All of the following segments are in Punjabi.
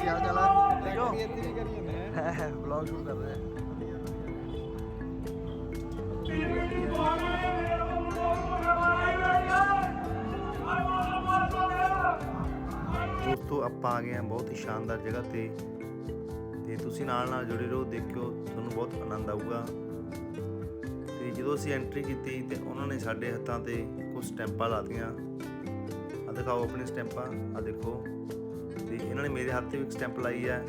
ਕੀ ਹਾਲ ਚਾਲ ਹੈ ਠੀਕ ਹੋ ਬੇਇੱਜ਼ਤੀ ਨਹੀਂ ਕਰੀ ਜਾਂਦੇ ਹੈ ਵਲੌਗ ਸ਼ੂਟ ਕਰ ਰਹੇ ਹਾਂ ਦੋਸਤੋ ਆਪਾਂ ਆ ਗਏ ਹਾਂ ਬਹੁਤ ਹੀ ਸ਼ਾਨਦਾਰ ਜਗ੍ਹਾ ਤੇ। ਤੇ ਤੁਸੀਂ ਨਾਲ ਨਾਲ ਜੁੜੇ ਰਹੋ ਦੇਖਿਓ ਤੁਹਾਨੂੰ ਬਹੁਤ ਆਨੰਦ ਆਊਗਾ। ਤੇ ਜਦੋਂ ਅਸੀਂ ਐਂਟਰੀ ਕੀਤੀ ਤੇ ਉਹਨਾਂ ਨੇ ਸਾਡੇ ਹੱਥਾਂ ਤੇ ਕੁਝ ਸਟੈਂਪਾਂ ਲਾਤੀਆਂ ਆ ਦਿਖਾਓ ਆਪਣੀ ਸਟੈਂਪਾਂ ਆ ਦੇਖੋ। ਇਹਨਾਂ ਨੇ ਮੇਰੇ ਹੱਥ ਤੇ ਵੀ ਇੱਕ ਸਟੈਂਪ ਲਾਈ ਹੈ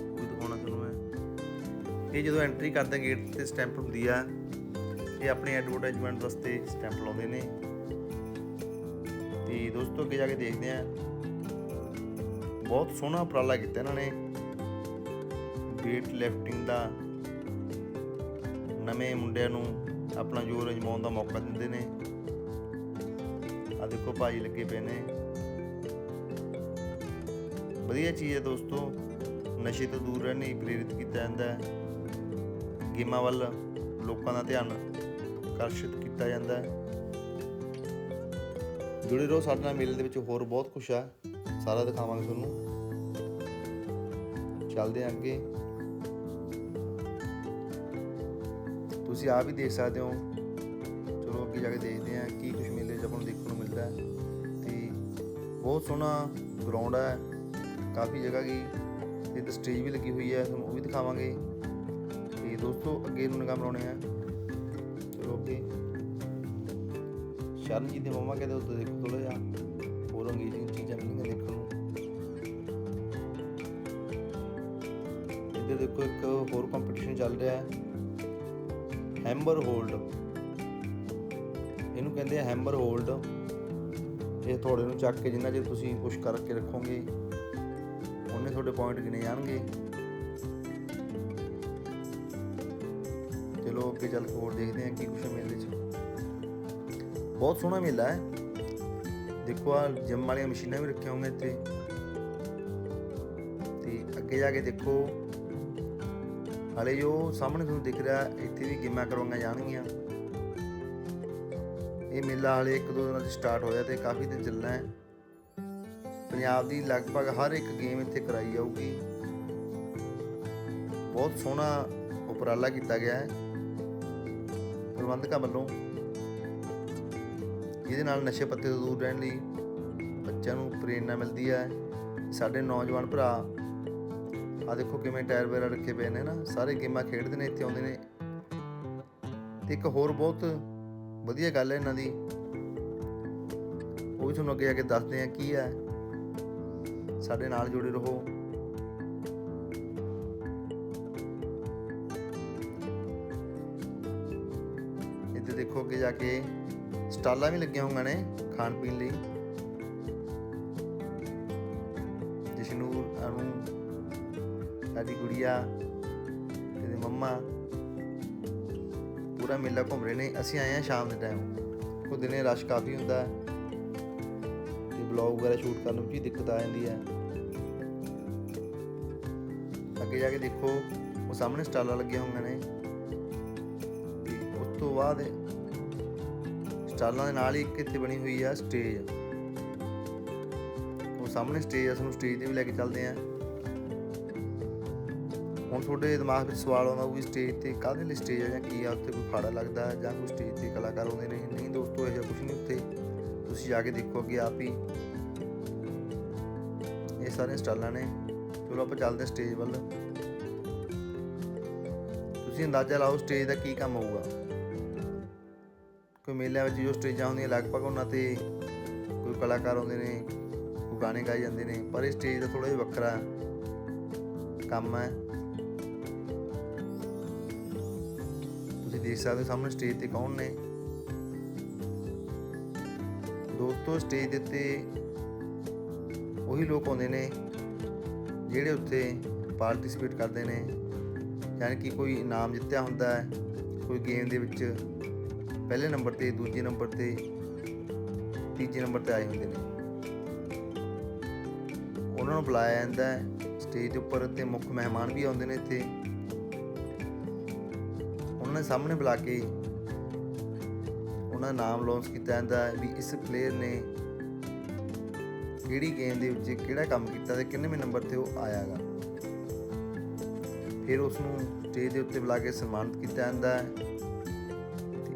ਉਹ ਵੀ ਦਿਖਾਉਣਾ ਤੁਹਾਨੂੰ ਮੈਂ। ਇਹ ਜਦੋਂ ਐਂਟਰੀ ਕਰਦੇ ਗੇਟ ਤੇ ਸਟੈਂਪ ਹੁੰਦੀ ਆ, ਇਹ ਆਪਣੇ ਐਡਵਰਟਾਈਜ਼ਮੈਂਟ ਵਾਸਤੇ ਸਟੈਂਪ ਲਾਉਂਦੇ ਨੇ। ਤੇ ਦੋਸਤੋ, ਅੱਗੇ ਜਾ ਕੇ ਦੇਖਦੇ ਆ। ਬਹੁਤ ਸੋਹਣਾ ਉਪਰਾਲਾ ਕੀਤਾ ਇਹਨਾਂ ਨੇ। ਵੇਟ ਲਿਫਟਿੰਗ ਦਾ। ਨਵੇਂ ਮੁੰਡਿਆਂ ਨੂੰ ਆਪਣਾ ਜੋਰ ਅਜਮਾਉਣ ਦਾ ਮੌਕਾ ਦਿੰਦੇ ਨੇ। ਆ ਦੇਖੋ, ਭਾਜੀ ਲੱਗੇ ਪਏ ਨੇ। ਵਧੀਆ ਚੀਜ਼ ਹੈ ਦੋਸਤੋ। ਨਸ਼ੇ ਤੋਂ ਦੂਰ ਰਹਿਣ ਲਈ ਪ੍ਰੇਰਿਤ ਕੀਤਾ ਜਾਂਦਾ ਹੈ। ਗੇਮਾਂ ਵੱਲ ਲੋਕਾਂ ਦਾ ਧਿਆਨ ਆਕਰਸ਼ਿਤ ਕੀਤਾ ਜਾਂਦਾ ਹੈ। ਜੁੜੇ ਰਹੋ ਸਾਡੇ ਨਾਲ ਮੇਲੇ ਦੇ ਵਿੱਚ, ਹੋਰ ਬਹੁਤ ਕੁਝ ਆ। ਸਾਰਾ ਦਿਖਾਵਾਂਗੇ ਤੁਹਾਨੂੰ। ਚੱਲਦੇ ਹਾਂ ਅੱਗੇ। ਤੁਸੀਂ ਆਪ ਵੀ ਦੇਖ ਸਕਦੇ ਹੋ। ਚਲੋ ਅੱਗੇ ਜਾ ਕੇ ਦੇਖਦੇ ਹਾਂ ਕੀ ਕੁਝ ਮੇਲੇ 'ਚ ਆਪਾਂ ਨੂੰ ਦੇਖਣ ਨੂੰ ਮਿਲਦਾ ਹੈ। ਤੇ ਬਹੁਤ ਸੋਹਣਾ ਗਰਾਊਂਡ ਹੈ। ਕਾਫੀ ਜਗ੍ਹਾ ਗਈ ਤੇ ਤੇ ਸਟੇਜ ਵੀ ਲੱਗੀ ਹੋਈ ਹੈ, ਤੁਹਾਨੂੰ ਉਹ ਵੀ ਦਿਖਾਵਾਂਗੇ। ਤੇ ਦੋਸਤੋ, ਅੱਗੇ ਨੂੰ ਨਿਗਾਹ ਬਣਾਉਣੇ ਆ। ਚਲੋ ਅੱਗੇ ਸ਼ਰਨ ਜੀ ਦੇ ਮਮਾ ਕਹਿੰਦੇ ਉੱਤੇ ਦੇਖੋ ਥੋੜਾ ਜਿਹਾ ਹੋਰ ਅੰਗੇਜਿੰਗ ਚੀਜ਼ਾਂ ਮਿਲਣਗੀਆਂ ਦੇਖਣ ਨੂੰ। ਇੱਧਰ ਦੇਖੋ, ਇੱਕ ਹੋਰ ਕੰਪੀਟੀਸ਼ਨ ਚੱਲ ਰਿਹਾ ਹੈ। ਹੈਂਬਰ ਹੋਲਡ ਇਹਨੂੰ ਕਹਿੰਦੇ ਆ ਹੈਂਬਰ ਹੋਲਡ ਇਹ ਤੁਹਾਡੇ ਨੂੰ ਚੱਕ ਕੇ ਜਿੰਨਾ ਚਿਰ ਤੁਸੀਂ ਪੁਸ਼ ਕਰਕੇ ਰੱਖੋਗੇ ਤੁਹਾਡੇ ਪੁਆਇੰਟ ਗਿਣੇ ਜਾਣਗੇ? ਚਲੋ ਅੱਗੇ ਚੱਲ ਕੇ ਹੋਰ ਦੇਖਦੇ ਹਾਂ ਕੀ ਕੁਛ ਮੇਲੇ 'ਚ। ਬਹੁਤ ਸੋਹਣਾ ਮੇਲਾ ਹੈ। ਦੇਖੋ ਆ ਜਿਮ ਵਾਲੀਆਂ ਮਸ਼ੀਨਾਂ ਵੀ ਰੱਖੀਆਂ ਹੋਈਆਂ ਇੱਥੇ। ਤੇ ਅੱਗੇ ਜਾ ਕੇ ਦੇਖੋ। ਹਲੇ ਜੋ ਸਾਹਮਣੇ ਤੁਹਾਨੂੰ ਦਿਖ ਰਿਹਾ, ਇੱਥੇ ਵੀ ਗੇਮਾਂ ਕਰਵਾਈਆਂ ਜਾਣਗੀਆਂ। ਇਹ ਮੇਲਾ ਹਲੇ ਇੱਕ ਦੋ ਦਿਨਾਂ 'ਚ ਸਟਾਰਟ ਹੋਇਆ ਤੇ ਕਾਫੀ ਦਿਨ ਚੱਲਣਾ ਹੈ। ਪੰਜਾਬ ਦੀ ਲਗਭਗ ਹਰ ਇੱਕ ਗੇਮ ਇੱਥੇ ਕਰਾਈ ਜਾਊਗੀ। ਬਹੁਤ ਸੋਹਣਾ ਉਪਰਾਲਾ ਕੀਤਾ ਗਿਆ ਹੈ। ਪ੍ਰਬੰਧਕਾਂ ਵੱਲੋਂ। ਇਹਦੇ ਨਾਲ ਨਸ਼ੇ ਪੱਤੇ ਤੋਂ ਦੂਰ ਰਹਿਣ ਲਈ ਬੱਚਿਆਂ ਨੂੰ ਪ੍ਰੇਰਣਾ ਮਿਲਦੀ ਹੈ। ਸਾਡੇ ਨੌਜਵਾਨ ਭਰਾ ਆ ਦੇਖੋ ਕਿਵੇਂ ਟਾਇਰ ਵਗੈਰਾ ਰੱਖੇ ਪਏ ਨੇ ਨਾ। ਸਾਰੇ ਗੇਮਾਂ ਖੇਡਦੇ ਨੇ, ਇੱਥੇ ਆਉਂਦੇ ਨੇ। ਤੇ ਇੱਕ ਹੋਰ ਬਹੁਤ ਵਧੀਆ ਗੱਲ ਹੈ ਇਹਨਾਂ ਦੀ। ਉਹ ਵੀ ਤੁਹਾਨੂੰ ਅੱਗੇ ਆ ਕੇ ਦੱਸਦੇ ਆ ਕੀ ਹੈ। ਸਾਡੇ ਨਾਲ ਜੁੜੇ ਰਹੋ। ਇੱਥੇ ਦੇਖੋ ਅੱਗੇ ਜਾ ਕੇ ਸਟਾਲਾਂ ਵੀ ਲੱਗੀਆਂ ਹੋਈਆਂ ਨੇ ਖਾਣ ਪੀਣ ਲਈ। ਜਸ਼ਨੂਰ, ਅਨੂ, ਸਾਡੀ ਗੁੜੀਆ, ਇਹਦੇ ਮੰਮਾ, ਪੂਰਾ ਮੇਲਾ ਘੁੰਮ ਰਹੇ ਨੇ। ਅਸੀਂ ਆਏ ਆ ਸ਼ਾਮ ਦੇ ਟਾਈਮ ਉਹ ਦਿਨੇ ਰਸ਼ ਕਾਫੀ ਹੁੰਦਾ। ਹੈ ਤੇ ਵਗੈਰਾ ਸ਼ੂਟ ਕਰਨ ਵਿੱਚ ਵੀ ਦਿੱਕਤ ਆ ਜਾਂਦੀ ਹੈ। ਅੱਗੇ ਜਾ ਕੇ ਦੇਖੋ, ਉਹ ਸਾਹਮਣੇ ਸਟਾਲਾਂ ਲੱਗੀਆਂ ਹੋਈਆਂ ਨੇ। ਉਸ ਤੋਂ ਬਾਅਦ ਸਟਾਲਾਂ ਦੇ ਨਾਲ ਹੀ ਇੱਕ ਇੱਥੇ ਬਣੀ ਹੋਈ ਆ ਸਟੇਜ ਉਹ ਸਾਹਮਣੇ ਸਟੇਜ ਆ ਤੁਹਾਨੂੰ ਸਟੇਜ ਤੇ ਵੀ ਲੈ ਕੇ ਚੱਲਦੇ ਆ। ਹੁਣ ਤੁਹਾਡੇ ਦਿਮਾਗ ਵਿੱਚ ਸਵਾਲ ਆਉਂਦਾ ਵੀ ਸਟੇਜ ਤੇ ਕਾਹਦੇ ਲਈ ਸਟੇਜ ਆ ਜਾਂ ਕੀ ਆ? ਉੱਥੇ ਕੋਈ ਫਾੜਾ ਲੱਗਦਾ ਜਾਂ ਕੋਈ ਸਟੇਜ ਤੇ ਕਲਾਕਾਰ ਆਉਂਦੇ ਨੇ? ਨਹੀਂ ਦੋਸਤੋ, ਇਹ ਜਿਹਾ ਕੁਝ ਨਹੀਂ ਉੱਥੇ। ਤੁਸੀਂ ਜਾ ਕੇ ਦੇਖੋ ਅੱਗੇ ਆਪ ਹੀ। ਇਹ ਸਾਰੇ ਸਟਾਲਾਂ ਨੇ। ਚਲੋ ਆਪਾਂ ਚੱਲਦੇ ਸਟੇਜ ਵੱਲ। ਤੁਸੀਂ ਅੰਦਾਜ਼ਾ ਲਾਓ ਸਟੇਜ ਦਾ ਕੀ ਕੰਮ ਹੋਊਗਾ। ਕੋਈ ਮੇਲਿਆਂ ਵਿੱਚ ਜੋ ਸਟੇਜਾਂ ਹੁੰਦੀਆਂ, ਲਗਭਗ ਉਹਨਾਂ ਤੇ ਕੋਈ ਕਲਾਕਾਰ ਆਉਂਦੇ ਨੇ, ਕੋਈ ਗਾਣੇ ਗਾਏ ਜਾਂਦੇ ਨੇ, ਪਰ ਇਹ ਸਟੇਜ ਦਾ ਥੋੜਾ ਜਿਹਾ ਵੱਖਰਾ ਕੰਮ ਹੈ। ਤੁਸੀਂ ਦੇਖ ਸਕਦੇ ਹੋ ਸਾਹਮਣੇ ਸਟੇਜ ਤੇ ਕੌਣ ਨੇ। ਦੋਸਤੋ ਸਟੇਜ ਦੇ ਉੱਤੇ ਉਹੀ ਲੋਕ ਆਉਂਦੇ ਨੇ ਜਿਹੜੇ ਉੱਥੇ ਪਾਰਟਿਸਿਪੇਟ ਕਰਦੇ ਨੇ। ਯਾਨੀ ਕਿ ਕੋਈ ਇਨਾਮ ਜਿੱਤਿਆ ਹੁੰਦਾ ਹੈ, ਕੋਈ ਗੇਮ ਦੇ ਵਿੱਚ ਪਹਿਲੇ ਨੰਬਰ ਤੇ, ਦੂਜੇ ਨੰਬਰ ਤੇ, ਤੀਜੇ ਨੰਬਰ ਤੇ ਆਏ ਹੁੰਦੇ ਨੇ। ਉਹਨਾਂ ਨੂੰ ਬੁਲਾਇਆ ਜਾਂਦਾ ਹੈ ਸਟੇਜ ਉੱਪਰ ਤੇ ਮੁੱਖ ਮਹਿਮਾਨ ਵੀ ਆਉਂਦੇ ਨੇ ਇੱਥੇ। ਉਹਨਾਂ ਦੇ ਸਾਹਮਣੇ ਬੁਲਾ ਕੇ ਉਹਨਾਂ ਦਾ ਨਾਮ ਅਨਾਉਂਸ ਕੀਤਾ ਜਾਂਦਾ ਹੈ ਵੀ ਇਸ ਪਲੇਅਰ ਨੇ ਕਿਹੜੀ ਗੇਮ ਦੇ ਵਿੱਚ ਕਿਹੜਾ ਕੰਮ ਕੀਤਾ ਤੇ ਕਿੰਨੇਵੇਂ ਨੰਬਰ ਤੇ ਉਹ ਆਇਆਗਾ। ਫਿਰ ਉਸ ਨੂੰ ਸਟੇਜ ਦੇ ਉੱਤੇ ਬੁਲਾ ਕੇ ਸਨਮਾਨਿਤ ਕੀਤਾ ਜਾਂਦਾ ਹੈ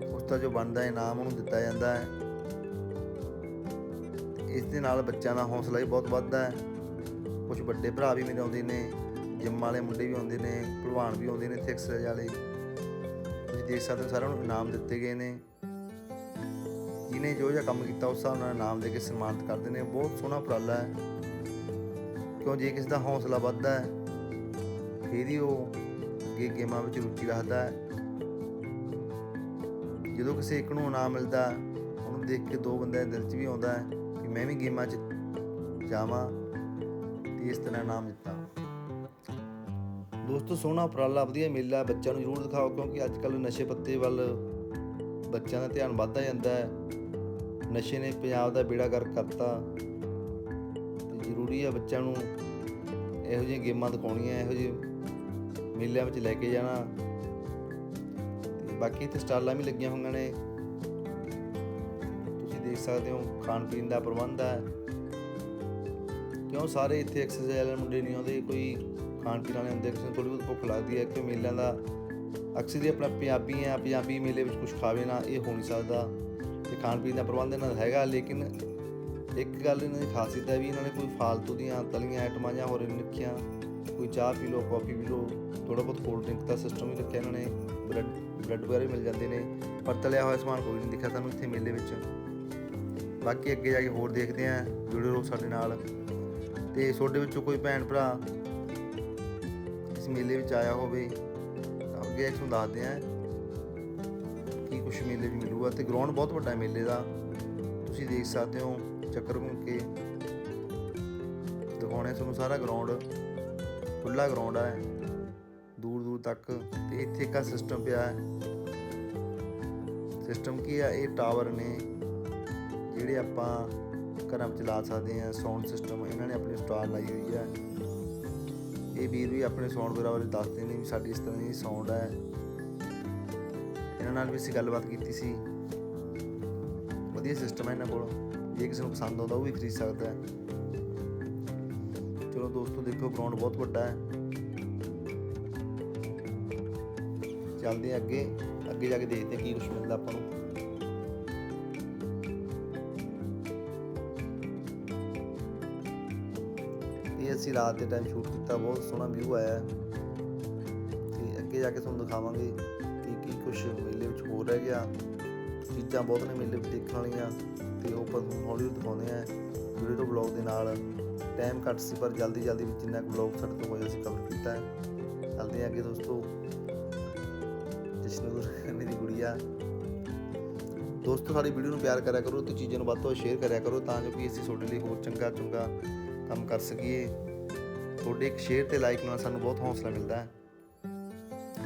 ਉਸ ਦਾ ਜੋ ਬਣਦਾ ਇਨਾਮ ਉਹਨੂੰ ਦਿੱਤਾ ਜਾਂਦਾ ਹੈ। ਇਸ ਦੇ ਨਾਲ ਬੱਚਿਆਂ ਦਾ ਹੌਸਲਾ ਵੀ ਬਹੁਤ ਵੱਧਦਾ ਹੈ। ਕੁਝ ਵੱਡੇ ਭਰਾ ਵੀ ਮੇਰੇ ਆਉਂਦੇ ਨੇ ਜਿੰਮ ਵਾਲੇ ਮੁੰਡੇ ਵੀ ਆਉਂਦੇ ਨੇ, ਭਲਵਾਨ ਵੀ ਆਉਂਦੇ ਨੇ ਇੱਥੇ ਐਕਸਰਸਾਈਜ਼ ਵਾਲੇ। ਤੁਸੀਂ ਦੇਖ ਸਕਦੇ ਹੋ ਸਾਰਿਆਂ ਨੂੰ ਇਨਾਮ ਦਿੱਤੇ ਗਏ ਨੇ। ਜਿਹਨੇ ਜੋ ਜਿਹਾ ਕੰਮ ਕੀਤਾ ਉਸ ਹਿਸਾਬ ਨਾਲ ਇਨਾਮ ਦੇ ਕੇ ਸਨਮਾਨਿਤ ਕਰਦੇ ਨੇ। ਬਹੁਤ ਸੋਹਣਾ ਉਪਰਾਲਾ ਹੈ। ਕਿਉਂ ਜੇ ਕਿਸੇ ਦਾ ਹੌਸਲਾ ਵੱਧਦਾ ਹੈ, ਫਿਰ ਹੀ ਉਹ ਅੱਗੇ ਗੇਮਾਂ ਵਿੱਚ ਰੁਚੀ ਰੱਖਦਾ ਹੈ। ਜਦੋਂ ਕਿਸੇ ਇੱਕ ਨੂੰ ਇਨਾਮ ਮਿਲਦਾ ਉਹਨੂੰ ਦੇਖ ਕੇ ਦੋ ਬੰਦਿਆਂ ਦੇ ਦਿਲ 'ਚ ਵੀ ਆਉਂਦਾ ਹੈ ਕਿ ਮੈਂ ਵੀ ਗੇਮਾਂ 'ਚ ਜਾਵਾਂ ਤੇ ਇਸ ਤਰ੍ਹਾਂ ਇਨਾਮ ਜਿੱਤਾਂ ਦੋਸਤੋ, ਸੋਹਣਾ ਉਪਰਾਲਾ, ਵਧੀਆ ਮੇਲਾ ਬੱਚਿਆਂ ਨੂੰ ਜ਼ਰੂਰ ਦਿਖਾਓ ਕਿਉਂਕਿ ਅੱਜ ਕੱਲ੍ਹ ਨਸ਼ੇ ਪੱਤੇ ਵੱਲ ਬੱਚਿਆਂ ਦਾ ਧਿਆਨ ਵੱਧਦਾ ਜਾਂਦਾ ਹੈ। ਨਸ਼ੇ ਨੇ ਪੰਜਾਬ ਦਾ ਬੇੜਾ ਗਰਕ ਕਰਤਾ। ਤੇ ਜ਼ਰੂਰੀ ਆ ਬੱਚਿਆਂ ਨੂੰ ਇਹੋ ਜਿਹੀਆਂ ਗੇਮਾਂ ਦਿਖਾਉਣੀਆਂ, ਇਹੋ ਜਿਹੇ ਮੇਲਿਆਂ ਵਿੱਚ ਲੈ ਕੇ ਜਾਣਾ। ਤੇ ਬਾਕੀ ਇੱਥੇ ਸਟਾਲਾਂ ਵੀ ਲੱਗੀਆਂ ਹੋਈਆਂ ਨੇ। ਤੁਸੀਂ ਦੇਖ ਸਕਦੇ ਹੋ, ਖਾਣ ਪੀਣ ਦਾ ਪ੍ਰਬੰਧ ਹੈ। ਕਿਉਂ ਸਾਰੇ ਇੱਥੇ ਐਕਸਰਸਾਈਜ਼ ਵਾਲੇ ਮੁੰਡੇ ਨਹੀਂ ਆਉਂਦੇ? ਕੋਈ ਖਾਣ ਪੀਣ ਵਾਲੇ ਹੁੰਦੇ, ਕਿਸੇ ਨੂੰ ਥੋੜੀ ਬਹੁਤ ਭੁੱਖ ਲੱਗਦੀ ਹੈ ਕਿ ਮੇਲਿਆਂ ਦਾ, ਅਕਸਰ ਹੀ ਆਪਣਾ ਪੰਜਾਬੀ ਆ ਪੰਜਾਬੀ ਮੇਲੇ ਵਿੱਚ ਕੁਝ ਖਾਵੇ ਨਾ, ਇਹ ਹੋ ਨਹੀਂ ਸਕਦਾ। ਤੇ ਖਾਣ ਪੀਣ ਦਾ ਪ੍ਰਬੰਧ ਇਹਨਾਂ ਦਾ ਹੈਗਾ, ਲੇਕਿਨ ਇੱਕ ਗੱਲ ਇਹਨਾਂ ਦੀ ਖਾਸੀਅਤ ਹੈ ਵੀ ਇਹਨਾਂ ਨੇ ਕੋਈ ਫਾਲਤੂ ਦੀਆਂ ਤਲੀਆਂ ਆਈਟਮਾਂ ਜਾਂ ਹੋਰ ਨਹੀਂ ਰੱਖੀਆਂ, ਕੋਈ ਚਾਹ ਪੀ ਲਓ, ਕਾਫੀ ਪੀ ਲਓ ਥੋੜਾ ਬਹੁਤ ਕੋਲਡ ਡਰਿੰਕ ਦਾ ਸਿਸਟਮ ਵੀ ਰੱਖਿਆ ਇਹਨਾਂ ਨੇ ਬਲੱਡ ਬਲੱਡ ਵਗੈਰਾ ਵੀ ਮਿਲ ਜਾਂਦੇ ਨੇ, ਪਰ ਤਲਿਆ ਹੋਇਆ ਸਮਾਨ ਕੋਈ ਨਹੀਂ ਦਿਖਿਆ ਸਾਨੂੰ ਇੱਥੇ ਮੇਲੇ ਵਿੱਚ। ਬਾਕੀ ਅੱਗੇ ਜਾ ਕੇ ਹੋਰ ਦੇਖਦੇ ਆਂ ਜੁੜੇ ਰਹੋ ਸਾਡੇ ਨਾਲ। ਤੇ ਤੁਹਾਡੇ ਵਿੱਚੋਂ ਕੋਈ ਭੈਣ ਭਰਾ ਇਸ ਮੇਲੇ ਵਿੱਚ ਆਇਆ ਹੋਵੇ, ਤਾਂ ਅੱਗੇ ਤੁਹਾਨੂੰ ਦੱਸਦੇ ਆਂ ਕੀ ਮੇਲੇ ਵੀ ਮਿਲੂਗਾ ਤੇ ਗਰਾਊਂਡ ਬਹੁਤ ਵੱਡਾ ਮੇਲੇ ਦਾ। ਤੁਸੀਂ ਦੇਖ ਸਕਦੇ ਹੋ ਚੱਕਰ ਘੁੰਮ ਕੇ। ਦਿਖਾਉਣੇ ਤੁਹਾਨੂੰ ਸਾਰਾ ਗਰਾਊਂਡ ਖੁੱਲਾ ਗਰਾਊਂਡ ਹੈ ਦੂਰ ਦੂਰ ਤੱਕ ਤੇ ਇੱਥੇ ਕਾ ਸਿਸਟਮ ਪਿਆ ਹੈ। ਸਿਸਟਮ ਕੀ ਆ? ਇਹ ਟਾਵਰ ਨੇ। ਜਿਹੜੇ ਆਪਾਂ ਘਰਾਂ ਵਿੱਚ ਲਾ ਸਕਦੇ ਆ ਸਾਊਂਡ ਸਿਸਟਮ ਇਹਨਾਂ ਨੇ ਆਪਣੀ ਸਟਾਲ ਲਾਈ ਹੋਈ ਹੈ। ਇਹ ਵੀਰ ਵੀ ਆਪਣੇ ਸਾਊਂਡ ਵਗੈਰਾ ਬਾਰੇ ਦੱਸਦੇ ਨੇ ਵੀ ਸਾਡੀ ਇਸ ਤਰ੍ਹਾਂ ਦੀ ਸਾਊਂਡ ਹੈ। ਇਹਨਾਂ ਨਾਲ ਵੀ ਅਸੀਂ ਗੱਲਬਾਤ ਕੀਤੀ ਸੀ। ਵਧੀਆ ਸਿਸਟਮ ਹੈ ਇਹਨਾਂ ਕੋਲ। ਜੇ ਕਿਸੇ ਨੂੰ ਪਸੰਦ ਆਉਂਦਾ ਉਹ ਵੀ ਖਰੀਦ ਸਕਦਾ ਹੈ। ਚਲੋ ਦੋਸਤੋ, ਦੇਖੋ ਗਰਾਊਂਡ ਬਹੁਤ ਵੱਡਾ ਹੈ। ਚੱਲਦੇ ਹਾਂ ਅੱਗੇ। ਅੱਗੇ ਜਾ ਕੇ ਦੇਖਦੇ ਹਾਂ ਕੀ ਕੁਝ ਮਿਲਦਾ ਆਪਾਂ ਨੂੰ। ਇਹ ਅਸੀਂ ਰਾਤ ਦੇ ਟਾਈਮ ਸ਼ੂਟ ਕੀਤਾ। ਬਹੁਤ ਸੋਹਣਾ ਵਿਊ ਆਇਆ। ਹੈ। ਤੇ ਅੱਗੇ ਜਾ ਕੇ ਤੁਹਾਨੂੰ ਦਿਖਾਵਾਂਗੇ। ਕੁਝ ਮੇਲੇ ਵਿੱਚ ਹੋਰ ਰਹਿ ਗਿਆ। ਚੀਜ਼ਾਂ ਬਹੁਤ ਨੇ ਮੇਲੇ ਵਿੱਚ ਦੇਖਣ ਵਾਲੀਆਂ ਤੇ ਉਹ ਆਪਾਂ ਤੁਹਾਨੂੰ ਹੌਲੀ ਹੌਲੀ ਦਿਖਾਉਂਦੇ ਆ ਵੀਡੀਓ ਤੋਂ ਬਲੌਗ ਦੇ ਨਾਲ। ਟਾਈਮ ਘੱਟ ਸੀ ਪਰ ਜਲਦੀ ਜਲਦੀ ਵਿੱਚ ਜਿੰਨਾ ਕੁ ਬਲੌਗ ਸਾਡੇ ਤੋਂ ਹੋਇਆ ਸੀ ਕਵਰ ਕੀਤਾ। ਹੈ ਚੱਲਦੇ ਹਾਂ ਅੱਗੇ ਦੋਸਤੋ। ਜਸ਼ਨੂਰ ਮੇਰੀ ਗੁੜੀਆ। ਦੋਸਤੋ, ਸਾਡੀ ਵੀਡੀਓ ਨੂੰ ਪਿਆਰ ਕਰਿਆ ਕਰੋ ਤੇ ਚੀਜ਼ਾਂ ਨੂੰ ਵੱਧ ਤੋਂ ਵੱਧ ਸ਼ੇਅਰ ਕਰਿਆ ਕਰੋ ਤਾਂ ਜੋ ਕਿ ਅਸੀਂ ਤੁਹਾਡੇ ਲਈ ਹੋਰ ਚੰਗਾ ਚੰਗਾ ਕੰਮ ਕਰ ਸਕੀਏ। ਤੁਹਾਡੇ ਇੱਕ ਸ਼ੇਅਰ ਤੇ ਲਾਈਕ ਨਾਲ ਸਾਨੂੰ ਬਹੁਤ ਹੌਸਲਾ ਮਿਲਦਾ ਹੈ।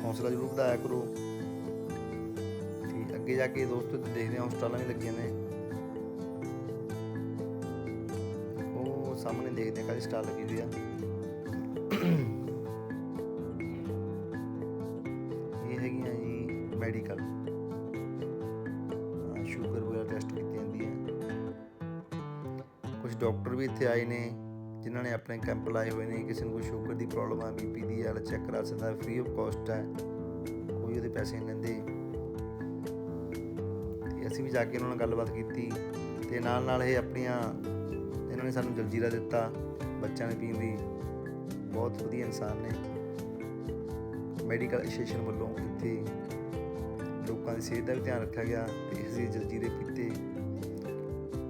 ਹੌਸਲਾ ਜ਼ਰੂਰ ਵਧਾਇਆ ਕਰੋ। ਅੱਗੇ ਜਾ ਕੇ ਦੋਸਤੋ ਇੱਥੇ ਦੇਖਦੇ ਹਾਂ ਸਟਾਲਾਂ ਵੀ ਲੱਗੀਆਂ ਨੇ। ਉਹ ਸਾਹਮਣੇ ਦੇਖਦੇ ਹਾਂ ਕਾਹਦੀ ਸਟਾਲ ਲੱਗੀ ਹੋਈ ਆ। ਇਹ ਹੈਗੀਆਂ ਜੀ ਮੈਡੀਕਲ। ਸ਼ੂਗਰ ਵਗੈਰਾ ਟੈਸਟ ਕੀਤੀ ਜਾਂਦੀ ਹੈ ਕੁਝ ਡਾਕਟਰ ਵੀ ਇੱਥੇ ਆਏ ਨੇ, ਜਿਨ੍ਹਾਂ ਨੇ ਆਪਣੇ ਕੈਂਪ ਲਾਏ ਹੋਏ ਨੇ, ਕਿਸੇ ਨੂੰ ਕੋਈ ਸ਼ੂਗਰ ਦੀ ਪ੍ਰੋਬਲਮ ਆ ਬੀਪੀ ਦੀ ਆ ਚੈੱਕ ਕਰਾ ਸਕਦਾ ਫ੍ਰੀ ਆਫ ਕਾਸਟ ਹੈ ਕੋਈ ਉਹਦੇ ਪੈਸੇ ਨਹੀਂ ਲੈਂਦੇ। ਅਸੀਂ ਵੀ ਜਾ ਕੇ ਉਹਨਾਂ ਨਾਲ ਗੱਲਬਾਤ ਕੀਤੀ ਤੇ ਨਾਲ ਨਾਲ ਇਹ ਆਪਣੀਆਂ, ਇਹਨਾਂ ਨੇ ਸਾਨੂੰ ਜਲਜੀਰਾ ਦਿੱਤਾ ਬੱਚਿਆਂ ਨੇ ਪੀਣ ਦੀ। ਬਹੁਤ ਵਧੀਆ ਇਨਸਾਨ ਨੇ। ਮੈਡੀਕਲ ਐਸੋਸੀਏਸ਼ਨ ਵੱਲੋਂ ਇੱਥੇ ਲੋਕਾਂ ਦੀ ਸਿਹਤ ਦਾ ਵੀ ਧਿਆਨ ਰੱਖਿਆ ਗਿਆ ਤੇ ਅਸੀਂ ਜਲਜੀਰੇ ਪੀਤੇ।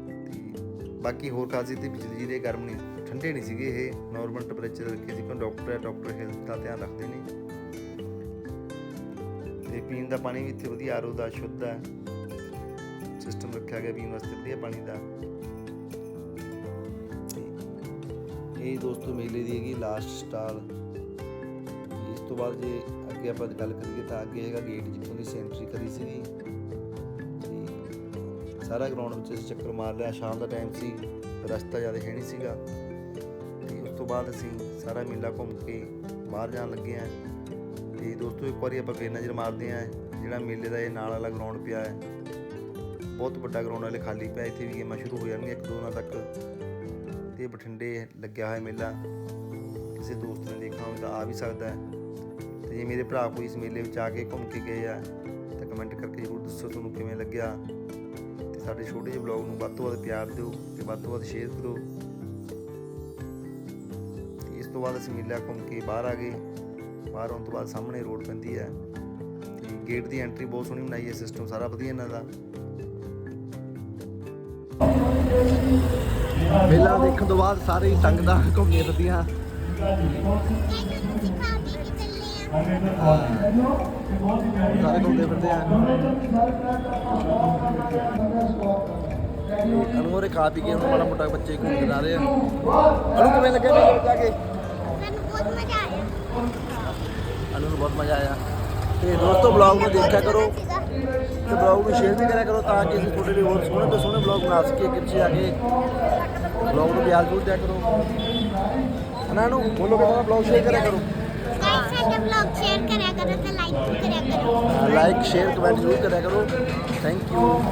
ਤੇ ਬਾਕੀ ਹੋਰ ਖਾਸੀਅਤ ਤੇ ਬਿਜਲੀ ਦੇ ਗਰਮ ਨਹੀਂ, ਠੰਡੇ ਨਹੀਂ ਸੀਗੇ ਇਹ। ਨਾਰਮਲ ਟੈਂਪਰੇਚਰ ਰੱਖੇ ਸੀ ਕਿਉਂ ਡਾਕਟਰ ਹੈ ਡਾਕਟਰ ਹੈਲਥ ਦਾ ਧਿਆਨ ਰੱਖਦੇ ਨੇ। ਤੇ ਪੀਣ ਦਾ ਪਾਣੀ ਵੀ ਇੱਥੇ ਵਧੀਆ ਆਰਓ ਦਾ, ਸ਼ੁੱਧ ਹੈ। ਸਿਸਟਮ ਰੱਖਿਆ ਗਿਆ ਪੀਣ ਵਾਸਤੇ ਵਧੀਆ ਪਾਣੀ ਦਾ। ਇਹ ਦੋਸਤੋ ਮੇਲੇ ਦੀ ਹੈਗੀ ਲਾਸਟ ਸਟਾਲ ਇਸ ਤੋਂ ਬਾਅਦ ਜੇ ਅੱਗੇ ਆਪਾਂ ਗੱਲ ਕਰੀਏ ਤਾਂ ਅੱਗੇ ਹੈਗਾ ਗੇਟ ਜਿੱਥੋਂ ਦੀ ਸੈਂਟਰੀ ਕਰੀ ਸੀਗੀ। ਤੇ ਸਾਰਾ ਗਰਾਊਂਡ ਵਿੱਚ ਅਸੀਂ ਚੱਕਰ ਮਾਰ ਲਿਆ। ਸ਼ਾਮ ਦਾ ਟਾਈਮ ਸੀ, ਰਸਤਾ ਜ਼ਿਆਦਾ ਹੈ ਨਹੀਂ ਸੀਗਾ। ਤੇ ਉਸ ਤੋਂ ਬਾਅਦ ਅਸੀਂ ਸਾਰਾ ਮੇਲਾ ਘੁੰਮ ਕੇ ਬਾਹਰ ਜਾਣ ਲੱਗੇ ਆਂ ਤੇ ਦੋਸਤੋ ਇੱਕ ਵਾਰੀ ਆਪਾਂ ਫੇਰ ਨਜ਼ਰ ਮਾਰਦੇ ਆਂ ਜਿਹੜਾ ਮੇਲੇ ਦਾ ਇਹ ਨਾਲ ਵਾਲਾ ਗਰਾਊਂਡ ਪਿਆ ਹੈ। ਬਹੁਤ ਵੱਡਾ ਗਰਾਊਂਡ ਵਾਲੇ ਖਾਲੀ ਪਿਆ, ਇੱਥੇ ਵੀ ਗੇਮਾਂ ਸ਼ੁਰੂ ਹੋ ਜਾਣਗੀਆਂ, ਇੱਕ ਦੋ ਦਿਨਾਂ ਤੱਕ। ਜੇ ਬਠਿੰਡੇ ਲੱਗਿਆ ਹੋਇਆ ਮੇਲਾ, ਕਿਸੇ ਦੋਸਤ ਨੇ ਦੇਖਣਾ ਹੋਵੇ ਤਾਂ ਆ ਵੀ ਸਕਦਾ ਹੈ। ਤੇ ਜੇ ਮੇਰੇ ਭਰਾ ਕੋਈ ਇਸ ਮੇਲੇ ਵਿੱਚ ਆ ਕੇ ਘੁੰਮ ਕੇ ਗਏ ਆ, ਤਾਂ ਕਮੈਂਟ ਕਰਕੇ ਜ਼ਰੂਰ ਦੱਸੋ ਤੁਹਾਨੂੰ ਕਿਵੇਂ ਲੱਗਿਆ। ਤੇ ਸਾਡੇ ਛੋਟੇ ਜਿਹੇ ਬਲੌਗ ਨੂੰ ਵੱਧ ਤੋਂ ਵੱਧ ਪਿਆਰ ਦਿਓ ਤੇ ਵੱਧ ਤੋਂ ਵੱਧ ਸ਼ੇਅਰ ਕਰੋ। ਇਸ ਤੋਂ ਬਾਅਦ ਅਸੀਂ ਮੇਲਾ ਘੁੰਮ ਕੇ ਬਾਹਰ ਆ ਗਏ। ਬਾਹਰ ਆਉਣ ਤੋਂ ਬਾਅਦ ਸਾਹਮਣੇ ਰੋਡ ਪੈਂਦੀ ਹੈ। ਗੇਟ ਦੀ ਐਂਟਰੀ ਬਹੁਤ ਸੋਹਣੀ ਬਣਾਈ ਹੈ ਸਿਸਟਮ ਸਾਰਾ ਵਧੀਆ ਇਹਨਾਂ ਦਾ। ਮੇਲਾ ਦੇਖਣ ਤੋਂ ਬਾਅਦ ਸਾਰੇ ਹੀ ਸੰਗਤਾਂ ਘੁੰਮੀਆਂ ਫਿਰਦੀਆਂ। ਸਾਰੇ ਘੁੰਮਦੇ ਫਿਰਦੇ ਆ। ਅਨਮੋਰੇ ਖਾ ਪੀ ਕੇ ਹੁਣ ਮਾੜਾ ਮੋਟਾ ਬੱਚੇ ਘੁੰਮ ਕੇ ਆ ਰਹੇ ਆ। ਅਨੂ ਕਿਵੇਂ ਲੱਗਿਆ ਮੇਲੇ ਜਾ ਕੇ? ਮੈਨੂੰ ਬਹੁਤ ਮਜ਼ਾ ਆਇਆ। ਅਨੂ ਨੂੰ ਬਹੁਤ ਮਜ਼ਾ ਆਇਆ। ਤੇ ਦੋਸਤੋ ਬਲੌਗ ਨੂੰ ਦੇਖਿਆ ਕਰੋ। ਤੇ ਬਲੌਗ ਨੂੰ ਸ਼ੇਅਰ ਵੀ ਕਰਿਆ ਕਰੋ ਤਾਂ ਕਿ ਅਸੀਂ ਤੁਹਾਡੇ ਲਈ ਹੋਰ ਸੋਹਣੇ ਤੋਂ ਸੋਹਣੇ ਬਲੌਗ ਬਣਾ ਸਕੀਏ ਕਿ ਤੁਸੀਂ ਆ ਕੇ ਬਲੌਗ ਨੂੰ ਪਿਆਰ ਜ਼ਰੂਰ ਦਿਆ ਕਰੋ। ਅਨਾ ਨੂੰ ਬੋਲੋ ਕਿ ਬਲੌਗ ਸ਼ੇਅਰ ਕਰਿਆ ਕਰੋ। ਸਾਡੇ ਵਲੌਗ ਸ਼ੇਅਰ ਕਰਿਆ ਕਰੋ ਤੇ ਲਾਈਕ ਕਰਿਆ ਕਰੋ। ਲਾਈਕ ਸ਼ੇਅਰ ਕਮੈਂਟ ਜ਼ਰੂਰ ਕਰਿਆ ਕਰੋ। Thank you